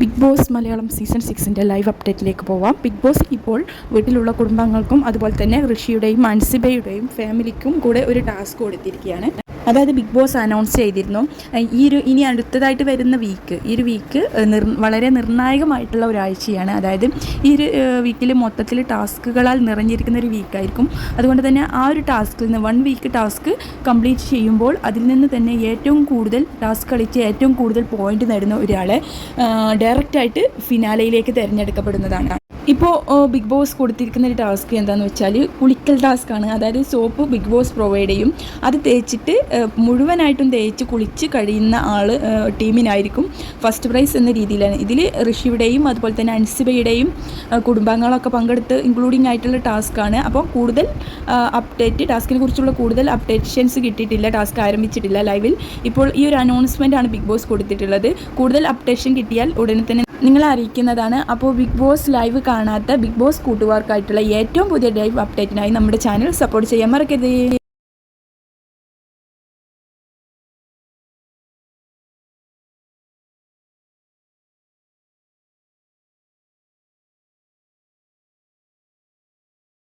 Big boss Malayalam season സിക്സിന്റെ live അപ്ഡേറ്റിലേക്ക് പോവാം. ബിഗ് ബോസ് ഇപ്പോൾ വീട്ടിലുള്ള കുടുംബങ്ങൾക്കും അതുപോലെ തന്നെ ഋഷിയുടെയും അൻസിബയുടെയും ഫാമിലിക്കും കൂടെ ഒരു ടാസ്ക് കൊടുത്തിരിക്കുകയാണ്. അതായത് ബിഗ് ബോസ് അനൗൺസ് ചെയ്തിരുന്നു. ഈ ഒരു ഇനി അടുത്തതായിട്ട് വരുന്ന വീക്ക് ഈ ഒരു വീക്ക് നിർ വളരെ നിർണായകമായിട്ടുള്ള ഒരാഴ്ചയാണ്. അതായത് ഈ ഒരു വീക്കിൽ മൊത്തത്തിൽ ടാസ്കുകളാൽ നിറഞ്ഞിരിക്കുന്ന ഒരു വീക്കായിരിക്കും അതുകൊണ്ട് തന്നെ ആ ഒരു ടാസ്കിൽ നിന്ന് വൺ വീക്ക് ടാസ്ക് കംപ്ലീറ്റ് ചെയ്യുമ്പോൾ അതിൽ നിന്ന് തന്നെ ഏറ്റവും കൂടുതൽ ടാസ്ക് കളിച്ച് ഏറ്റവും കൂടുതൽ പോയിന്റ് നേടുന്ന ഒരാളെ ഡയറക്റ്റായിട്ട് ഫിനാലയിലേക്ക് തിരഞ്ഞെടുക്കപ്പെടുന്നതാണ്. ഇപ്പോൾ ബിഗ് ബോസ് കൊടുത്തിരിക്കുന്ന ഒരു ടാസ്ക് എന്താണെന്ന് വെച്ചാൽ കുളിക്കൽ ടാസ്ക് ആണ് അതായത് സോപ്പ് ബിഗ് ബോസ് പ്രൊവൈഡ് ചെയ്യും. അത് തേച്ചിട്ട് മുഴുവനായിട്ടും തേച്ച് കുളിച്ച് കഴിയുന്ന ആൾ ടീമിനായിരിക്കും ഫസ്റ്റ് പ്രൈസ് എന്ന രീതിയിലാണ്. ഇതിൽ ഋഷിയുടെയും അതുപോലെ തന്നെ അൻസിബയുടെയും കുടുംബാംഗങ്ങളൊക്കെ പങ്കെടുത്ത് ഇൻക്ലൂഡിംഗ് ആയിട്ടുള്ള ടാസ്ക് ആണ് അപ്പോൾ കൂടുതൽ അപ്ഡേറ്റ് ടാസ്കിനെ കുറിച്ചുള്ള കൂടുതൽ അപ്ഡേഷൻസ് കിട്ടിയിട്ടില്ല ടാസ്ക് ആരംഭിച്ചിട്ടില്ല ലൈവിൽ ഇപ്പോൾ ഈ ഒരു അനൗൺസ്മെന്റ് ആണ് ബിഗ് ബോസ് കൊടുത്തിട്ടുള്ളത്. കൂടുതൽ അപ്ഡേഷൻ കിട്ടിയാൽ ഉടനെ തന്നെ നിങ്ങളെ അറിയിക്കുന്നതാണ്. അപ്പോൾ ബിഗ് ബോസ് ലൈവ് കാണാത്ത ബിഗ് ബോസ് കൂട്ടുകാർക്കായിട്ടുള്ള ഏറ്റവും പുതിയ ലൈവ് അപ്ഡേറ്റിനായി നമ്മുടെ ചാനൽ സപ്പോർട്ട് ചെയ്യാൻ മറക്കരുത്.